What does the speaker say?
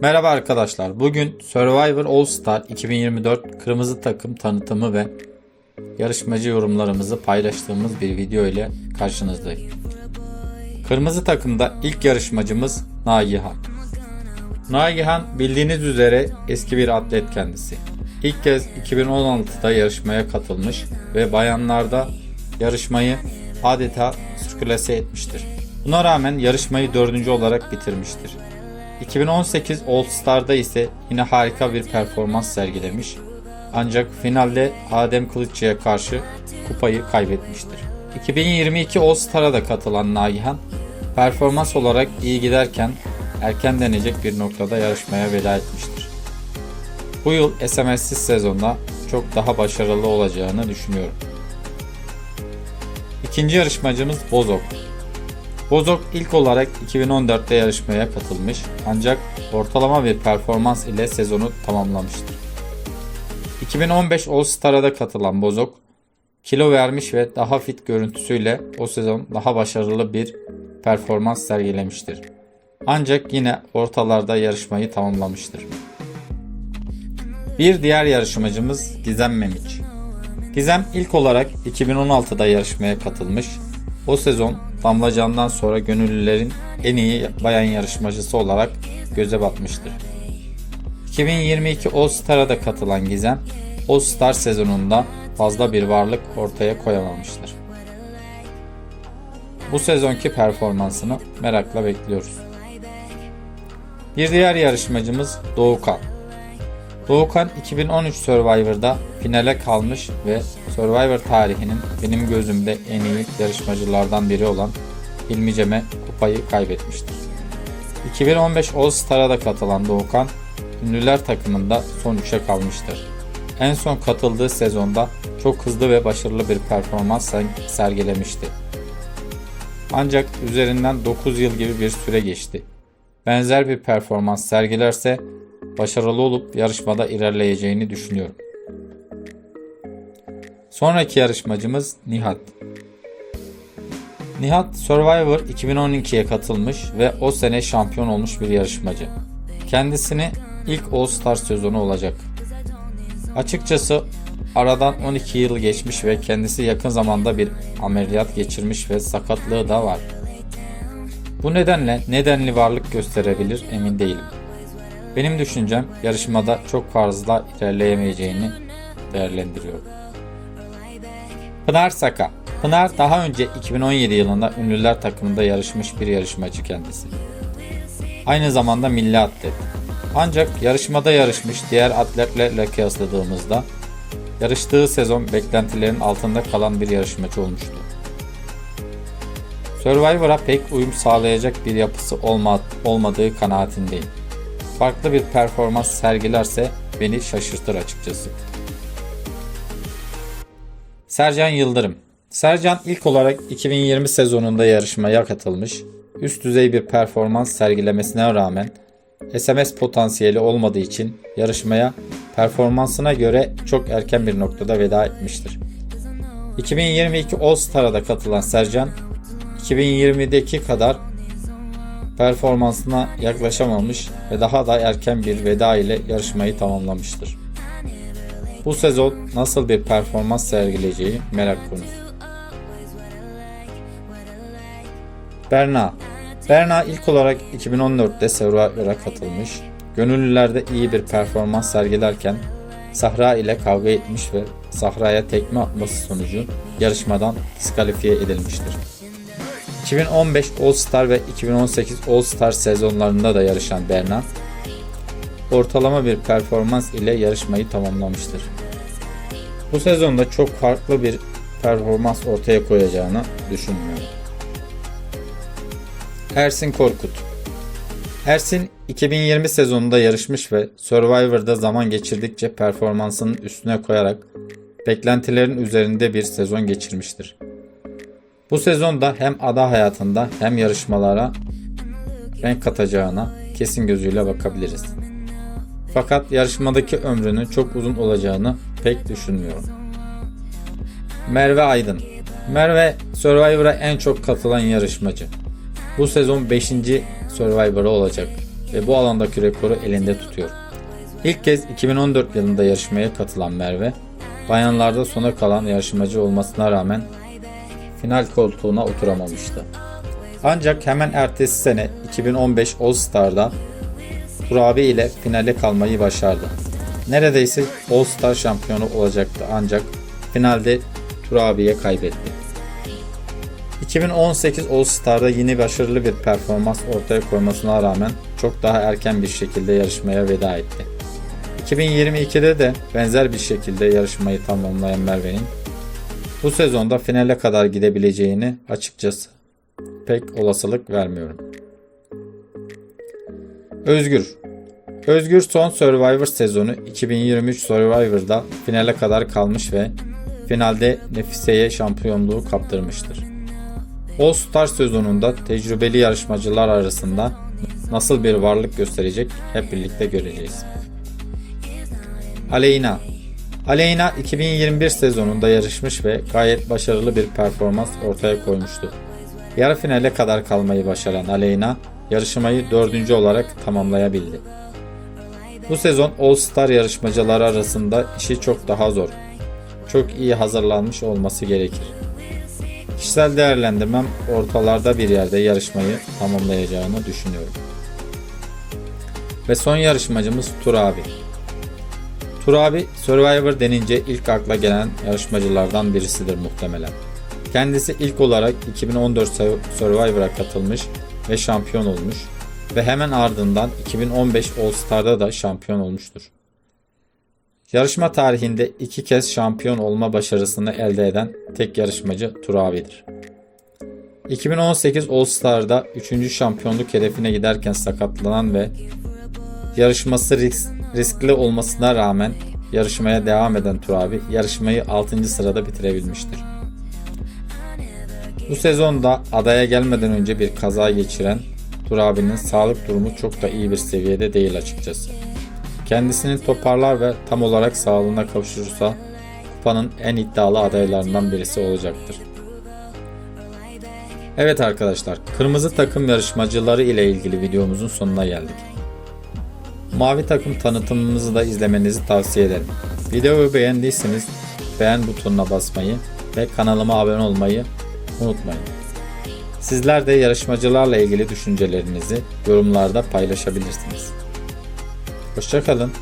Merhaba arkadaşlar. Bugün Survivor All Star 2024 kırmızı takım tanıtımı ve yarışmacı yorumlarımızı paylaştığımız bir video ile karşınızdayım. Kırmızı takımda ilk yarışmacımız Nagihan. Nagihan bildiğiniz üzere eski bir atlet kendisi. İlk kez 2016'da yarışmaya katılmış ve bayanlarda yarışmayı adeta sirkülese etmiştir. Buna rağmen yarışmayı dördüncü olarak bitirmiştir. 2018 All Star'da ise yine harika bir performans sergilemiş. Ancak finalde Adem Kılıççı'ya karşı kupayı kaybetmiştir. 2022 All Star'a da katılan Nagihan, performans olarak iyi giderken erken denecek bir noktada yarışmaya veda etmiştir. Bu yıl SMS'siz sezonda çok daha başarılı olacağını düşünüyorum. İkinci yarışmacımız Bozok. Bozok ilk olarak 2014'te yarışmaya katılmış ancak ortalama bir performans ile sezonu tamamlamıştır. 2015 All Star'a da katılan Bozok kilo vermiş ve daha fit görüntüsüyle o sezon daha başarılı bir performans sergilemiştir. Ancak yine ortalarda yarışmayı tamamlamıştır. Bir diğer yarışmacımız Gizem Memiç. Gizem ilk olarak 2016'da yarışmaya katılmış. O sezon Damlacan'dan sonra gönüllülerin en iyi bayan yarışmacısı olarak göze batmıştır. 2022 All Star'a da katılan Gizem, All Star sezonunda fazla bir varlık ortaya koyamamıştır. Bu sezonki performansını merakla bekliyoruz. Bir diğer yarışmacımız Doğukan. Doğukan 2013 Survivor'da finale kalmış ve Survivor tarihinin benim gözümde en iyi yarışmacılardan biri olan Hilmi Cem'e kupayı kaybetmiştir. 2015 All Star'a da katılan Doğukan, ünlüler takımında son 3'e kalmıştır. En son katıldığı sezonda çok hızlı ve başarılı bir performans sergilemişti. Ancak üzerinden 9 yıl gibi bir süre geçti. Benzer bir performans sergilerse başarılı olup yarışmada ilerleyeceğini düşünüyorum. Sonraki yarışmacımız Nihat. Nihat Survivor 2012'ye katılmış ve o sene şampiyon olmuş bir yarışmacı. Kendisini ilk All Star sezonu olacak. Açıkçası aradan 12 yıl geçmiş ve kendisi yakın zamanda bir ameliyat geçirmiş ve sakatlığı da var. Bu nedenle nedenli varlık gösterebilir emin değilim. Benim düşüncem yarışmada çok fazla ilerleyemeyeceğini değerlendiriyorum. Pınar Saka Pınar daha önce 2017 yılında ünlüler takımında yarışmış bir yarışmacı kendisi. Aynı zamanda milli atlet. Ancak yarışmada yarışmış diğer atletlerle kıyasladığımızda yarıştığı sezon beklentilerin altında kalan bir yarışmacı olmuştu. Survivor'a pek uyum sağlayacak bir yapısı olma, olmadığı kanaatindeyim farklı bir performans sergilerse beni şaşırtır açıkçası. Sercan Yıldırım Sercan ilk olarak 2020 sezonunda yarışmaya katılmış. Üst düzey bir performans sergilemesine rağmen SMS potansiyeli olmadığı için yarışmaya performansına göre çok erken bir noktada veda etmiştir. 2022 All Star'a da katılan Sercan 2020'deki kadar performansına yaklaşamamış ve daha da erken bir veda ile yarışmayı tamamlamıştır. Bu sezon nasıl bir performans sergileyeceği merak konusu. Berna Berna ilk olarak 2014'te Survivor'a katılmış. Gönüllülerde iyi bir performans sergilerken Sahra ile kavga etmiş ve Sahra'ya tekme atması sonucu yarışmadan diskalifiye edilmiştir. 2015 All Star ve 2018 All Star sezonlarında da yarışan Berna, ortalama bir performans ile yarışmayı tamamlamıştır. Bu sezonda çok farklı bir performans ortaya koyacağını düşünmüyorum. Ersin Korkut Ersin 2020 sezonunda yarışmış ve Survivor'da zaman geçirdikçe performansının üstüne koyarak beklentilerin üzerinde bir sezon geçirmiştir. Bu sezonda hem ada hayatında hem yarışmalara renk katacağına kesin gözüyle bakabiliriz. Fakat yarışmadaki ömrünün çok uzun olacağını pek düşünmüyorum. Merve Aydın Merve Survivor'a en çok katılan yarışmacı. Bu sezon 5. Survivor'a olacak ve bu alandaki rekoru elinde tutuyor. İlk kez 2014 yılında yarışmaya katılan Merve, bayanlarda sona kalan yarışmacı olmasına rağmen final koltuğuna oturamamıştı. Ancak hemen ertesi sene 2015 All Star'da Turabi ile finale kalmayı başardı. Neredeyse All Star şampiyonu olacaktı ancak finalde Turabi'ye kaybetti. 2018 All Star'da yine başarılı bir performans ortaya koymasına rağmen çok daha erken bir şekilde yarışmaya veda etti. 2022'de de benzer bir şekilde yarışmayı tamamlayan Merve'nin bu sezonda finale kadar gidebileceğini açıkçası pek olasılık vermiyorum. Özgür Özgür son Survivor sezonu 2023 Survivor'da finale kadar kalmış ve finalde Nefise'ye şampiyonluğu kaptırmıştır. All Star sezonunda tecrübeli yarışmacılar arasında nasıl bir varlık gösterecek hep birlikte göreceğiz. Aleyna Aleyna 2021 sezonunda yarışmış ve gayet başarılı bir performans ortaya koymuştu. Yarı finale kadar kalmayı başaran Aleyna yarışmayı dördüncü olarak tamamlayabildi. Bu sezon All Star yarışmacıları arasında işi çok daha zor. Çok iyi hazırlanmış olması gerekir. Kişisel değerlendirmem ortalarda bir yerde yarışmayı tamamlayacağını düşünüyorum. Ve son yarışmacımız Tur abi. Tur abi Survivor denince ilk akla gelen yarışmacılardan birisidir muhtemelen. Kendisi ilk olarak 2014 Survivor'a katılmış ve şampiyon olmuş ve hemen ardından 2015 All Star'da da şampiyon olmuştur. Yarışma tarihinde iki kez şampiyon olma başarısını elde eden tek yarışmacı Tur abidir. 2018 All Star'da 3. şampiyonluk hedefine giderken sakatlanan ve yarışması risk, riskli olmasına rağmen yarışmaya devam eden Tur abi yarışmayı 6. sırada bitirebilmiştir. Bu sezonda adaya gelmeden önce bir kaza geçiren Tur abinin sağlık durumu çok da iyi bir seviyede değil açıkçası. Kendisini toparlar ve tam olarak sağlığına kavuşursa kupanın en iddialı adaylarından birisi olacaktır. Evet arkadaşlar, kırmızı takım yarışmacıları ile ilgili videomuzun sonuna geldik. Mavi takım tanıtımımızı da izlemenizi tavsiye ederim. Videoyu beğendiyseniz beğen butonuna basmayı ve kanalıma abone olmayı unutmayın. Sizler de yarışmacılarla ilgili düşüncelerinizi yorumlarda paylaşabilirsiniz. Hoşçakalın.